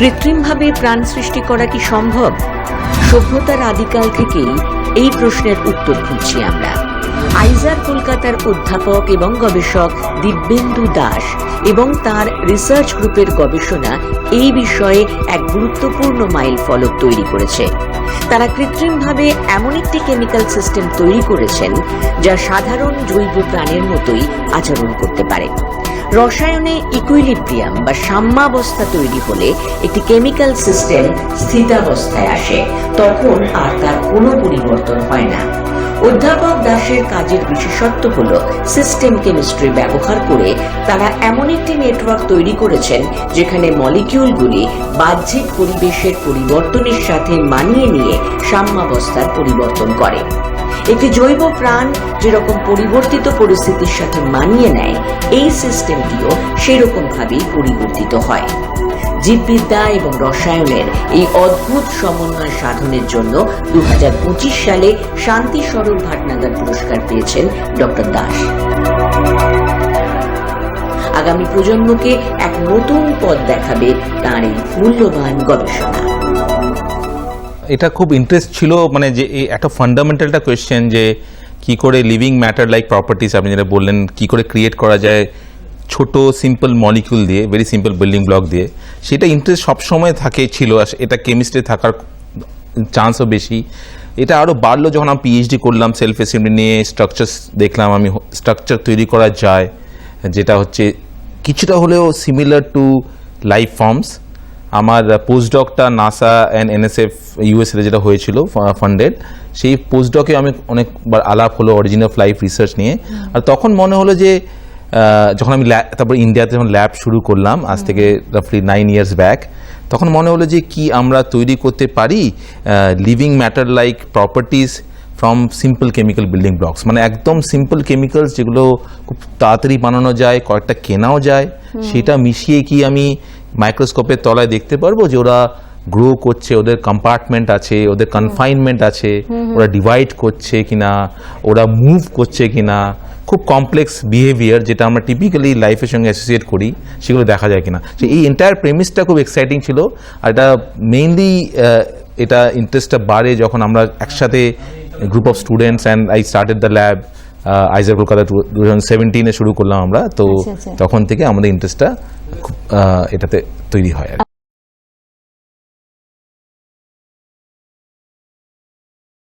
কৃত্রিমভাবে প্রাণ সৃষ্টি করা কি সম্ভব? সভ্যতার আদিকাল থেকেই এই প্রশ্নের উত্তর খুঁজছি আমরা। আইজার কলকাতার অধ্যাপক এবং গবেষক দিব্যেন্দু দাস এবং তার রিসার্চ গ্রুপের গবেষণা এই বিষয়ে এক গুরুত্বপূর্ণ মাইল ফলক তৈরি করেছে। তারা কৃত্রিমভাবে এমন একটি কেমিক্যাল সিস্টেম তৈরি করেছেন যা সাধারণ জৈব প্রাণের মতোই আচরণ করতে পারে। রসায়নে ইকুইলিব্রিয়াম বা সাম্যাবস্থা তৈরি হলে একটি কেমিক্যাল সিস্টেম স্থিতাবস্থায় আসে। তখন আর তার কোনো পরিবর্তন হয় না। অধ্যাপক দাসের কাজের বিশেষত্ব হল সিস্টেম কেমিস্ট্রি ব্যবহার করে তারা এমন একটি নেটওয়ার্ক তৈরি করেছেন যেখানে মলিকিউলগুলি বাহ্যিক পরিবেশের পরিবর্তনের সাথে মানিয়ে নিয়ে সাম্যাবস্থার পরিবর্তন করে। একটি জৈব প্রাণ যেরকম পরিবর্তিত পরিস্থিতির সাথে মানিয়ে নেয়, এই সিস্টেমটিও সেরকম ভাবেই পরিবর্তিত হয়। জীববিদ্যা এবং রসায়নের এই অদ্ভুত সমন্বয় সাধনের জন্য দু হাজার পঁচিশ সালে শান্তি স্বরূপ ভাটনাগর পুরস্কার পেয়েছেন ডক্টর দাস। আগামী প্রজন্মকে এক নতুন পথ দেখাবে তার এই মূল্যবান গবেষণা। এটা খুব ইন্টারেস্ট ছিল মানে যে একটা ফান্ডামেন্টালটা কোয়েশ্চেন যে কি করে লিভিং ম্যাটার লাইক প্রপার্টিস আপনি যেটা বললেন, কি করে ক্রিয়েট করা যায় ছোট সিম্পল মলিকিউল দিয়ে ভেরি সিম্পল বিল্ডিং ব্লক দিয়ে। সেটা ইন্টারেস্ট সবসময় থাকে, ছিল এটা কেমিস্ট্রি থাকার চান্সও বেশি। এটা আরও বাড়লো যখন আমি পিএইচডি করলাম সেলফ অ্যাসেম্বলি নিয়ে স্ট্রাকচার দেখলাম, আমি স্ট্রাকচার তৈরি করা যায়, যেটা হচ্ছে কিছুটা হলেও সিমিলার টু লাইফ ফর্মস আমার পোস্টডকটা নাসা অ্যান্ড এনএসএফ ইউএসএ যেটা হয়েছিল ফান্ডেড সেই পোস্টডকে আমি অনেকবার আলাপ হলো অরিজিনাল অফ লাইফ রিসার্চ নিয়ে আর তখন মনে হলো যে যখন আমি তারপর ইন্ডিয়াতে যখন ল্যাব শুরু করলাম আজ থেকে রাফলি নাইন ইয়ার্স ব্যাক তখন মনে হলো যে কি আমরা তৈরি করতে পারি living matter like properties from simple chemical building blocks মানে একদম সিম্পল কেমিক্যালস যেগুলো খুব তাড়াতাড়ি বানানো যায় কয়েকটা কেনাও যায় সেটা মিশিয়ে কি আমি মাইক্রোস্কোপের তলায় দেখতে পারব যে ওরা গ্রো করছে ওদের কম্পার্টমেন্ট আছে ওদের কনফাইনমেন্ট আছে ওরা ডিভাইড করছে কিনা ওরা মুভ করছে কিনা খুব কমপ্লেক্স বিহেভিয়ার যেটা আমরা টিপিক্যালি লাইফের সঙ্গে অ্যাসোসিয়েট করি সেগুলো দেখা যায় কিনা। তো এই এন্টায়ার প্রেমিসটা খুব এক্সাইটিং ছিল আর এটা মেইনলি এটা ইন্টারেস্টটা বাড়ে যখন আমরা একসাথে group of students and I started the lab IISER Kolkata two thousand সেভেন্টিনে শুরু করলাম আমরা। তো আচ্ছা, আচ্ছা। তখন থেকে আমাদের ইন্টারেস্টটা এটাতে তৈরি হয়।